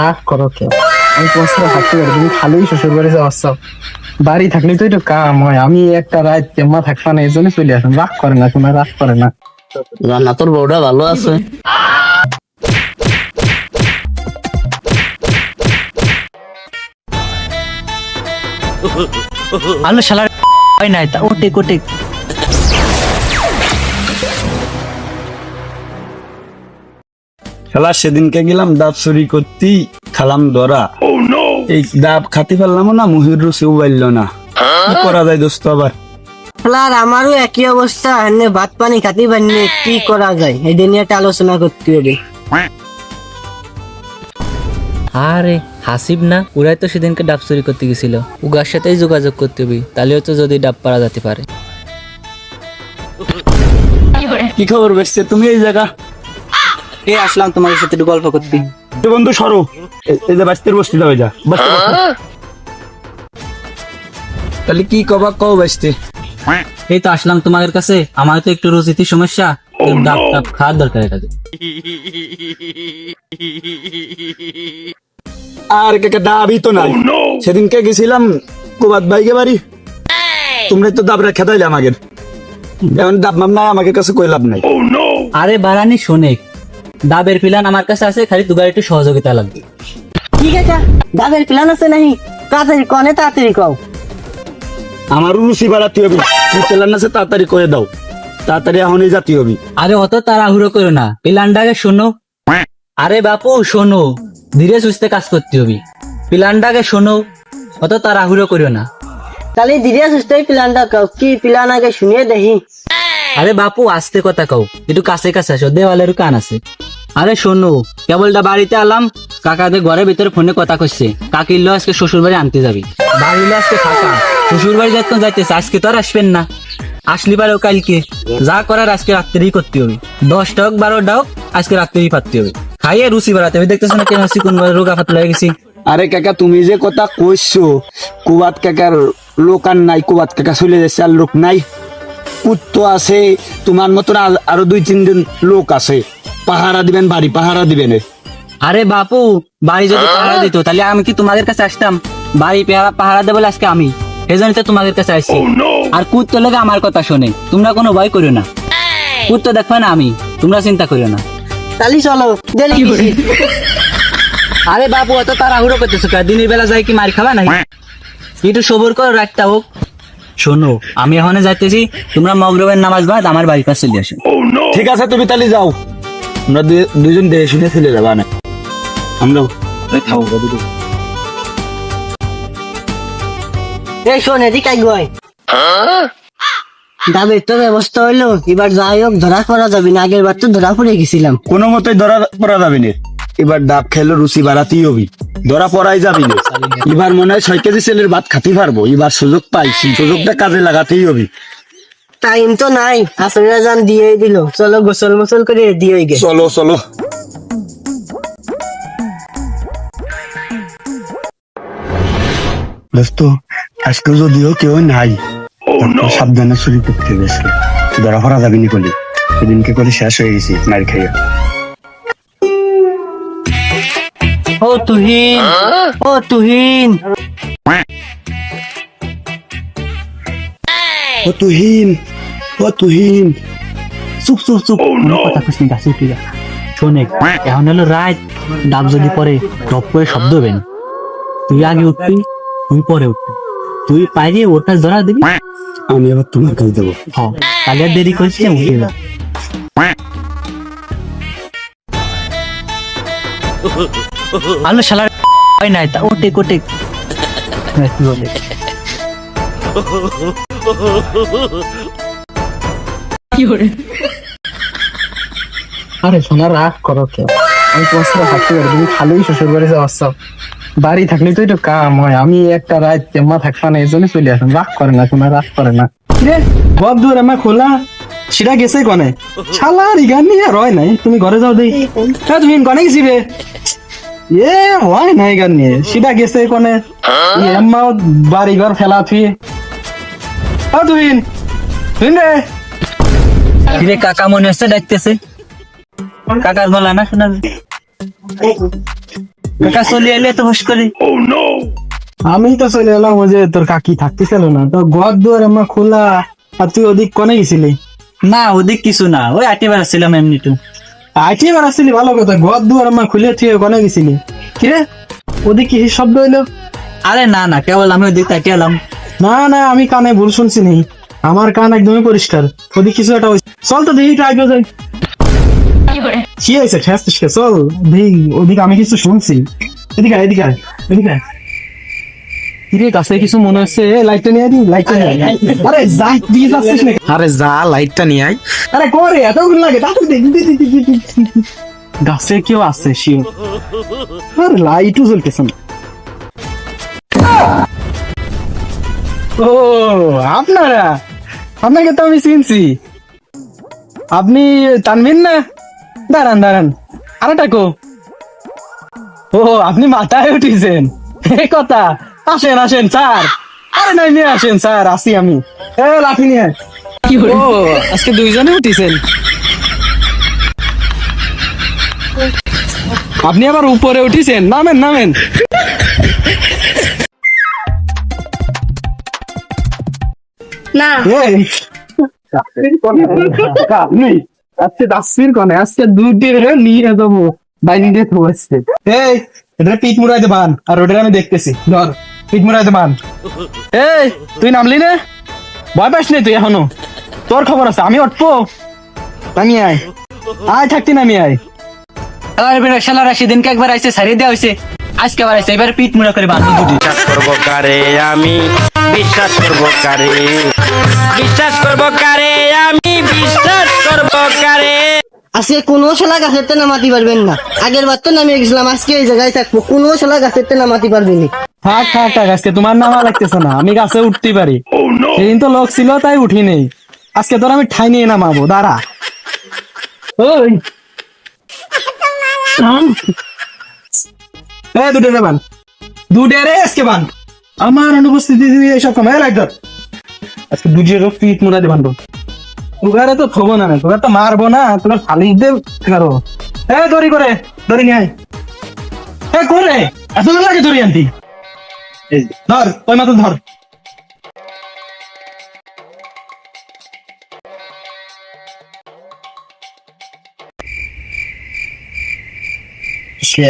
রাগ করো কেউ। আমি তোমার সাথে থাকতে পারি তুমি খালি শ্বশুর বাড়ি যাওয়াচ্ছ বাড়ি থাকলে তো একটু কাম হয়। আমি একটা রাত তেমা থাকবা না এই জন্য চলে আসেন রাগ করে না তোমার রাগ করে না। রান্না তোর বউটা ভালো আছে। আলো শালার হয় নাই তা ওটে কোটে খেলা সেদিনকে গেলাম ডাব চুরি করতি খালাম ধরা। এই ডাব খাতে পারলাম না মুহির রুচি উবাইল না। কি করা যায় দোস্ত আবার? আর আমারও একই অবস্থা এনে ভাত পানি খাতে পারিনি কি করা যায়? এই নিয়ে একটা আলোচনা করতে হবে। আরে হাসিব না ওরাই তো সেদিনকে ডাব চুরি করতে গেছিল। উগার সাথেই যোগাযোগ করতে হবে তাহলেও তো যদি ডাব পারা যেতে পারে। কি খবর বেসছে তুমি এই জায়গা? এ আসলাম তোমার সাথে একটু গল্প করতে। এ বন্ধু সরো। এই যে বাস্তির বস্তি দাও যা। বসতে, বসতে। তাহলে কি কবা কও বাস্তে এই তো আসলাম তোমাদের কাছে। আমার তো একটু রুচিতির সমস্যা। ডাব টাব খাওয়ার দরকার এটাকে আর কে কে ডাবই তো নাই। সেদিনকে গেছিলাম কুবাত ভাইকে বাড়ি। তোমরা তো ডাবরা খেতাইলে আমাকে এখন ডাব মাম নাই আমাকে কাছে কই লাভ নাই। আরে বারানি শোনেক। ডাবের প্ল্যান আমার কাছে আছে খালি দুগার একটু সহযোগিতা লাগবে ঠিক আছে দাদের প্ল্যান আছে নাহি তাড়াতাড়ি কনে তাড়াতাড়ি কও। আমার রুচি বাড়াতে হবে। কি চেলান আছে তাড়াতাড়ি করে দাও। তাড়াতাড়ি এখনই জাতি হবি। আরে অত তাড়াহুড়ো করো না। প্ল্যানটাকে শোনো। আরে বাপু শোনো। ধীরে সুস্থে কাজ করতে হবে। প্ল্যানটাকে শোনো। অত তাড়াহুড়ো করো না। তাহলে ধীরে সুস্থই প্ল্যানটা কও। কি প্ল্যান আগে শুনিয়ে দেখি। আরে বাপু আস্তে কথা কও। একটু কাছে কাছে আসো দেওয়ালের কান আছে। আরে শোনো, কেবলটা বাড়িতে আলাম, কাকাদের ঘরের ভিতরে ফোনে কথা কইছে। কাকির লো আজকে শ্বশুর বাড়ি আনতে যাবি। বাড়ি আজকে ফাঁকা। শ্বশুর বাড়ি যখন যাইতেছে, আজকে তো আর আসবেন না। আসলি পারো কালকে। যা করার আজকে রাত্রেই করতে হবে। দশটা হোক, বারোটা হোক, আজকে রাত্রেই পারতে হবে। খাইয়ে রুচি বাড়াতে হবে। দেখতেছো না কেন চিকন রোগা ফাতলা হয়ে গেছি। আরে কাকা, তুমি যে কথা কইছো, কুবাত কাকার লোক আর নাই, কুবাত কাকা চলে যাচ্ছে আর লোক নাই। কুত্তো আছে, তোমার মতন আর- দুই তিনজন লোক আছে। পাহারা দিবেন বাড়ি পাহারা দিবেন। আরে বাপু বাড়ি যদি পাহারা দিত তাহলে আমি কি তোমাদের কাছে আসতাম? বাড়ি পাহারা পাহারা দেবো আজকে আমি? এই জন্য তো তোমাদের কাছে আসছি। আর কুত্ত লোক আমার কথা শোনে তোমরা কোনো ভয় করিও না। কুত্ত দেখবে না আমি তোমরা চিন্তা করিও না। তাহলে চলো? আরে বাপু এত তাড়াহুড়ো করতেছো কা দিনের বেলা যাই কি মার খাবা না একটু সবর করো রাখতে হোক। শোনো আমি এখানে যাইতেছি তোমরা মগরবের নামাজ বাদ আমার বাড়ির কাছে চলে আসো। ঠিক আছে তুমি তাহলে যাও। আমরা দুইজন দেহে শুনে চলে যাবা না। আমরাও খাব এই শোন এদিকে গয় দাবের তো ব্যবস্থা হইল। এবার যাই হোক ধরা করা যাবে না। আগের বার তো ধরা পড়ে গেছিলাম। কোনো মতেই ধরা পড়া যাবে না। এবার ডাব খেলে রুচি বাড়াতেই হবি। ধরা পড়াই যাবি না। এবার মনে হয় ছয় কেজি ছেলের ভাত খাতে পারব। এবার সুযোগ পাইছি। সুযোগটা কাজে লাগাতেই হবি। টাইম তো নাই আপনারা যান দিয়ে দিল। চলো গোসল মোসল করে দিয়ে গে চলো চলো। দোস্ত আজকে যদিও কেউ নাই তারপর সাবধানে চুরি করতে গেছে। ধরা পড়া যাবি নি কলি? সেদিনকে করে শেষ হয়ে গেছি মার খাইয়া। ও তুহিন ও তুহিন। ও তুহিন ও তুহিন চুপ। চুপ চুপ কোনো কথা কইস নি গাছে উঠে যা শোনে এখন হলো রাত। ডাব যদি পরে টপ করে শব্দ হবে তুই আগে উঠবি তুই পরে উঠবি। তুই পাইলে ওটা ধরা দিবি। আমি আবার তোমার কাছে দেবো হ তাহলে আর দেরি করছিস না, উঠে যা। আলো শালার হয় নাই তা ওটে কোটে। হ্যাঁ, কি বলে? আরে সোনা রাগ করো কেউ আমি তোমার সাথে থাকতে পারি তুমি খালি শ্বশুর বাড়ি যাওয়াচ্ছ বাড়ি থাকলে তো একটু কাম হয়। আমি একটা রাত তেমা থাকবা না এই জন্য চলে আসেন রাগ করে না তোমার রাগ করে না। রে বদ দূর আমার খোলা। সেটা গেছে কনে? শালা রিগান নিয়ে রয় নাই। তুমি ঘরে যাও দেই হ্যাঁ তুমি কনে গেছি রে এ হয় নাই গান নিয়ে। সেটা গেছে কনে? এম্মা বাড়ি ঘর ফেলা থুই হ্যাঁ তুই তুই রে। কিরে কাকা মনে হচ্ছে ডাকতেছে? কাকার গলা না শোনা কাকা চলে এলে তো হস করে। আমি তো চলে এলাম যে তোর কাকি থাকতেছিল না। তো ঘর দুয়ার আমার খোলা আর তুই ওদিক কোনে গেছিলি? না ওদিক কিছু না। ওই আটে বেড়াচ্ছিলাম এমনি তো আইটি এবার আসছিলি? ভালো কথা ঘর দুয়ার আমার খুলে তুই কোনে গেছিলি। কিরে? ওদিক কি শব্দ হইল? আরে না না কেবল আমি ওদিক তাকিয়ে এলাম। না না আমি কানে ভুল শুনছি নি আমার কান একদমই পরিষ্কার। ওদিক কিছু একটা হয়েছে চল তো দেখি আগে যাই। কি হয়েছে কে? চল দেখি ওদিকে আমি কিছু শুনছি। এদিকে আয়, এদিকে আয়, এদিকে আয়। কিরে কাছে কিছু মনে হচ্ছে? এ, লাইটটা নিয়ে দি লাইটটা নিয়ে আরে যা দিয়ে যাচ্ছিস না আরে যা লাইটটা নিয়ে আয়। আরে করে এতক্ষণ লাগে তাড়াতাড়ি দে, দে, দে, দে, দে, দে, দে। গাছে কেউ আছে শিও আরে লাইটও জ্বলতেছে না। ও আপনারা? আপনাকে তো আমি চিনছি। আপনি টানবেন না? দাঁড়ান দাঁড়ান। আরে টাকো ও আপনি মাথায় উঠেছেন। এই কথা। আসেন আসেন স্যার। আরে নাই নিয়ে আসেন স্যার। আসি আমি। এ লাঠি নিয়ে আয়। ও আজকে দুইজনে উঠিছেন। আপনি আবার উপরে উঠিছেন। নামেন নামেন। না। আপনি আজকে দাসির কনে? আজকে দুটি নিয়ে বাইনি দিয়ে এই এটা পিঠ মুড়াইতে বান। আর ওটা আমি দেখতেছি। ধর পিঠ মুড়াইতে বান। এই তুই নামলি না? ভয় পাস নি তুই এখনও? তোর খবর আছে আমি উঠবো। নামি আয়। আয় থাকতি নামি আয়। আরে বেটা শালারা সেদিনকে একবার আইসে সারিয়ে দেওয়া হয়েছে আজকে আবার আইসে এবার পিঠ মুড়া করে বাঁধবো দুটি বিশ্বাস করব কারে আমি। বিশ্বাস করব কারে? বিশ্বাস করব কারে? আমি বিশ্বাস করব কারে? আজকে কোনো শালা গাছের তে নামাতে পারবেন না। আগের বার তো নামিয়ে গেছিলাম আজকে এই জায়গায় থাকব। কোনো শালা গাছের তে নামাতে পারবেন না। থাক থাক থাক আজকে তোমার নামা লাগতেছে না। আমি গাছে উঠতে পারি। সেদিন তো লোক ছিল তাই উঠি নেই। আজকে তোর আমি ঠাই নিয়ে নামাবো দাঁড়া। ওই। এ দুটো রে বান। দুটো রে আজকে বান। আমার অনুপস্থিতি দিয়ে এইসব কমায় লাগতো আজকে দুজের পিঠ মুড়া দিয়ে বানবো তোগারে তো থবো না তোগার তো মারবো না তোগার ফালিশ দে কারও। এ, দড়ি করে, দড়ি নিয়ে আয়। এ, করে, এত লাগে দড়ি আনতি? ধর, ওই মাত্র ধর।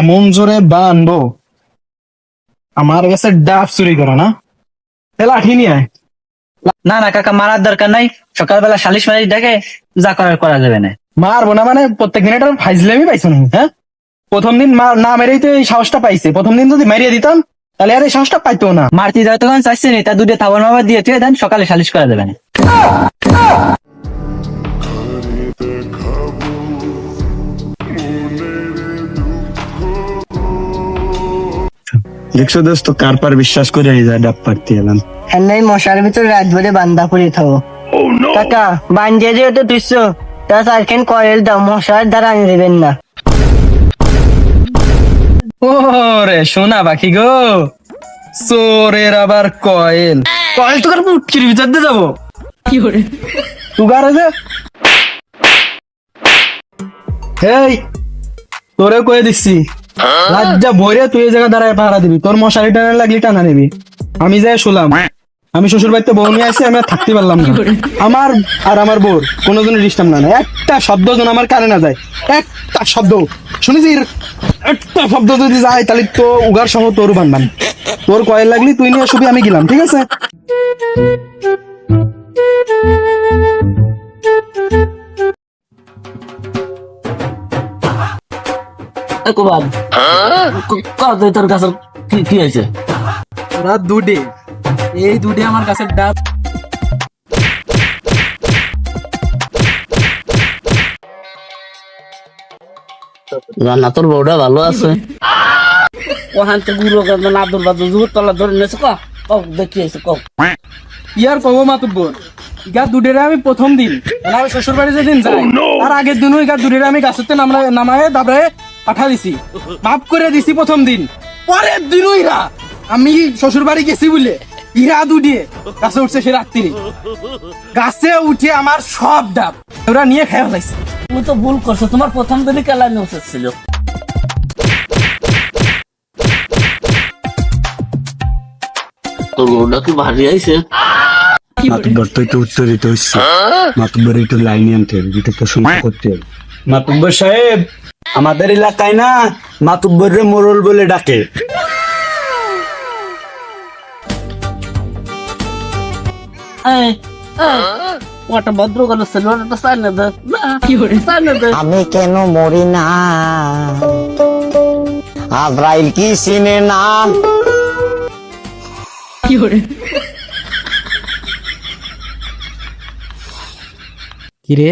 এমন জোরে বানবো আমার কাছে ডাব চুরি করো না। লাঠি নিয়ে আয়। না না কাকা মারার দরকার নাই। সকালবেলা সালিশ মালিশ দেখে যা করার করা যাবে না। মারবো না মানে প্রত্যেক দিন এটা ফাইজলামি পাইছো না হ্যাঁ? প্রথম দিন না মেরেই তো এই সাহসটা পাইছে। প্রথম দিন যদি মেরিয়ে দিতাম তাহলে আর এই সাহসটা পাইতো না। মারতে যাও তখন চাইছে নি তা দুটো থাবার মাবার দিয়ে তুই দেন সকালে সালিশ করা যাবে না। দেখছ দোস্ত কার পার বিশ্বাস করে এই যায় ডাব পাড়তে এলাম। হ্যাঁ মশার ভিতরে রাত ভরে বান্ধা করে থাকো। কাকা বান্ধিয়ে দিয়ে তো তুইছো তা সারখান কয়েল দাও মশার দ্বারা আনি দেবেন না। ও রে সোনা বাকি গো। চোরের আবার কয়েল। কয়েল তো কার মুটকির ভিতর দিয়ে যাব? তুগার আছে? এই তোরে কয়ে দিচ্ছি। লাজ্জা ভরে তুই এই জায়গা দাঁড়ায় পাহারা দিবি। তোর মশারি টানা লাগলি টানা নিবি। আমি যাই শুলাম, আমি শ্বশুর বাড়িতে বউ নিয়ে আসি, আমি আর থাকতে পারলাম না। আমার আর আমার বোর কোনোদিনও ডিস্টার্ব না একটা শব্দ যেন আমার কানে না যায়। একটা শব্দ। শুনেছিস? একটা শব্দ যদি যায়, তাহলে তো উগার সহ তোর বানবান তোর কয়েল লাগলি, তুই নিয়ে শুবি, আমি গেলাম, ঠিক আছে? কুবাদ কত তোর কাছে কি কি হয়েছে? ওরা দুডে। এই দুডে আমার ডাব রান্না তোর বউটা ভালো আছে। ওখান থেকে গুলো নাদুর বাদুর জুর তলা ধরে নিয়েছে ক? কও দেখি এসে কও ইয়ার কব মাতুব্বর? ইগা দুডেরে আমি প্রথম দিন। মানে আমি শ্বশুর বাড়ি যেদিন যাই তার আগের দিনও ইগা দুডেরে আমি গাছেতে নামলা নামায় দাবড়ায় পাঠা দিছি মাফ করে দিছি প্রথম দিন। পরের দিন ইরা আমি শ্বশুর বাড়ি গেছি বলে ইরা গাছে উঠছে সে রাত্রি। গাছে উঠে আমার সব ডাব। ওরা নিয়ে খেয়ে ফেলাইছে। তুমি তো ভুল করছ তোমার প্রথম দিনই ছিল সাহেব আমাদের এলাকায় না মাতুব্বর রে মোরল বলে ডাকে। এই, এই, ওটা ভদ্র করে ছিল ওটা সাইনে দে। না কি করে সাইনে দে। আমি কেন মরি না? আব্রাইল কি চিনে না? কিরে?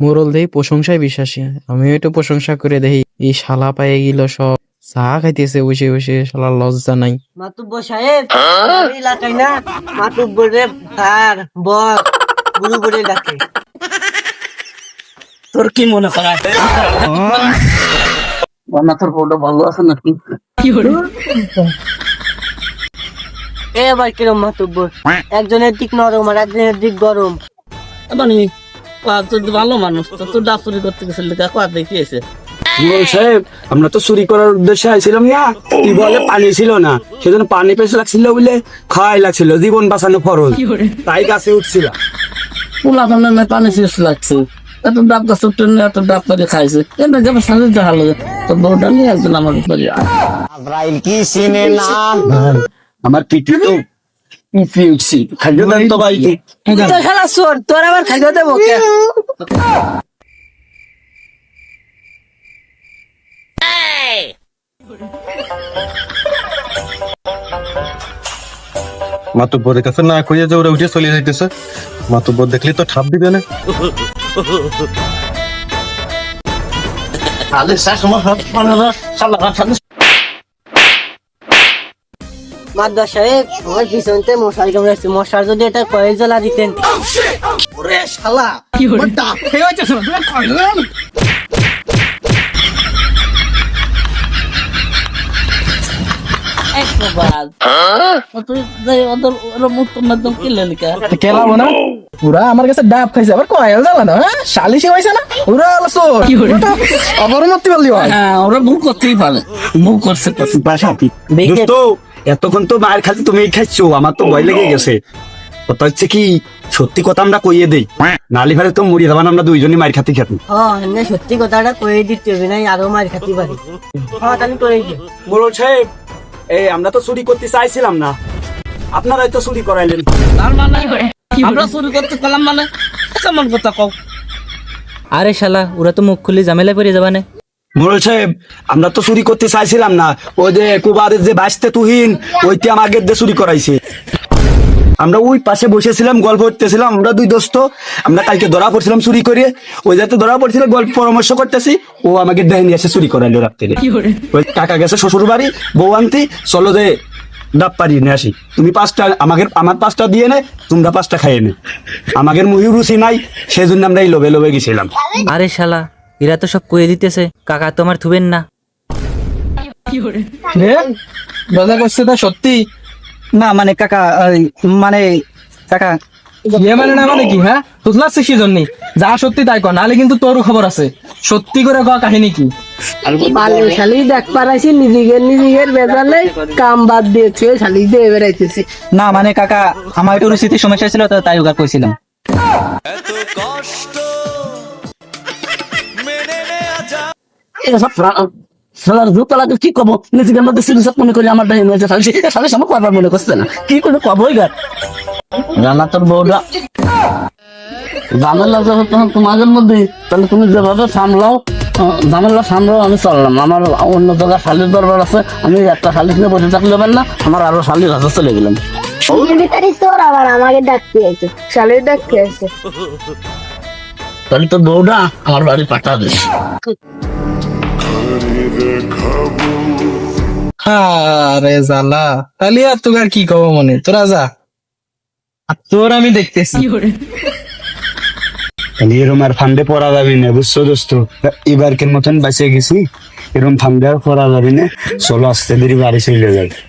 মোরল দেই প্রশংসায় বিশ্বাসী। আমিও একটু প্রশংসা করে দেখি এই শালা পায়ে গেল সব। চা খাইতেছে বসে বসে শালা লজ্জা নাই। সাহেব এলাকায় না মাতুব্বর রে ভার বর গুরু বলে ডাকে। তোর কি মনে করায় তোর বউটা ভালো আছে নাকি? এ আবার কিরম মাতুব্বর একজনের দিক নরম আর একজনের দিক গরম। মানে ভালো মানুষ তো চুরি করতে গেছিলি দেখি এসে সাহেব আমরা তো চুরি করার উদ্দেশ্যে আইছিলাম না কি বলে পানি ছিল না সেজন্য পানি পেছে লাগছিল বলে খাওয়াই লাগছিল জীবন বাঁচানো ফরজ। তাই গাছে উঠছিলাম পোলা পানের পানি শেষ লাগছে। এত ডাব গাছ উঠে এত ডাব করে খাইছে। এটা যাবে সাথে দেখা লাগে তোর বউটা নিয়ে একজন আমার উপরে। কি চিনে না? আমার পিঠে তো পিঁপড়ে উঠছি দেন তো ভাই খেলা চোর তোর আবার খাইতে দেবো মাতুব্বরের কাছে না কইয়া যে ওরা উঠে চলে যাইতেছে মাতুব্বর দেখলে তো ঠাপ দিবে না মানে মাদ্দা সাহেব আমার পিছনতে মশারি কামড়াচ্ছে মশার যদি এটা কয়েল জ্বালা দিতেন। ওরা না। পুরা আমার কাছে ডাব খাইছে আবার কয়েল জ্বালা না হ্যাঁ? শালিশি হয়েছে না? পারলি হ্যাঁ? ওরা ভুল করতেই পারে। ভুল করছে করছে। এতক্ষণ তো মায়ের খালি তুমি খাইছো আমার তো ভয় লেগে গেছে। কথা হচ্ছে কি সত্যি কথা আমরা কইয়ে দেই। নালি ভারে তো আমরা দুইজনই মায়ের খাতে খাতি। হ্যাঁ সত্যি কথাটা কয়ে দিতে হবে নাই আরও মার খাতে পারি হ্যাঁ তাহলে সাহেব এই আমরা তো চুরি করতে চাইছিলাম না। আপনারাই তো চুরি করাইলেন। তার মানে? আমরা চুরি করতে পেলাম মানে? কেমন কথা কও? আরে শালা ওরা তো মুখ খুলে ঝামেলা পড়ে যাবানে। সাহেব আমরা তো চুরি করতে চাইছিলাম না। ওই যে কুবারের যে বাঁচতে তুহিন ওইতে আমাকে দিয়ে চুরি করাইছে। আমরা ওই পাশে বসেছিলাম গল্প করতেছিলাম। আমরা দুই দোস্ত আমরা কালকে ধরা পড়ছিলাম চুরি করে। ওই যাতে ধরা পড়ছিল গল্প পরামর্শ করতেছি ও আমাকে দেয়নি এসে চুরি করাইলো রাত্রে। ওই টাকা গেছে শ্বশুর বাড়ি বউ আনতি চলো যে ডাব পারি নিয়ে আসি। তুমি পাঁচটা আমাকে আমার পাঁচটা দিয়ে নে তোমরা পাঁচটা খাইয়ে নে। আমাদের মুহি রুচি নাই সেই জন্য আমরা এই লোভে লোভে গেছিলাম। আরে শালা এরা তো সব কয়ে দিতেছে কাকা তোমার থুবেন না। রে মজা করছে তা সত্যি? না মানে কাকা মানে কাকা ইয়ে মানে না মানে কি হ্যাঁ? বুঝলাচ্ছিস কি জন্যই যা সত্যি তাই কর নাহলে কিন্তু তোরও খবর আছে। সত্যি করে কয়া কাহিনী কি? বালে শালি দেখ পারাইছি নিজেদের নিজেদের বেজালে কাম বাদ দিয়েছে শালি দিয়ে বেড়াইতেছি। না মানে কাকা আমার একটু রুচিতে সমস্যা ছিল তো তাই ওগা কইছিলাম। এসব সালার জুতা লাগে কি কব? নিজেকে মধ্যে সিরিয়াস মনে করি আমার ডাইন হয়েছে সালি সালি সামনে কবার মনে করছে না? কি করে কব হই রানা তোর বউরা ঝামেলা যখন তখন তোমাদের মধ্যে তাহলে তুমি যেভাবে সামলাও আহ, সামলাও আমি চললাম। আমার অন্য জায়গায় শালির দরবার আছে আমি একটা শালিশ নিয়ে বসে থাকলে পারেন না আমার আরও শালির চলে গেলাম। তোর আবার আমাকে ডাকতে আছে শালের ডাকতে আছে তাহলে তোর বউটা আমার বাড়ি পাঠা দিস। আরে জালা তাহলে আর তোর আর কি কব মনে? তোরা যা। আর তোর আমি দেখতেছি। তাহলে এরম আর ফান্ডে পড়া যাবি না বুঝছ দোস্ত? এবারকের মতন বাঁচিয়ে গেছি এরম ফান্ডে আর পড়া যাবে না। চলো আস্তে দেরি বাড়ি চলে যাবে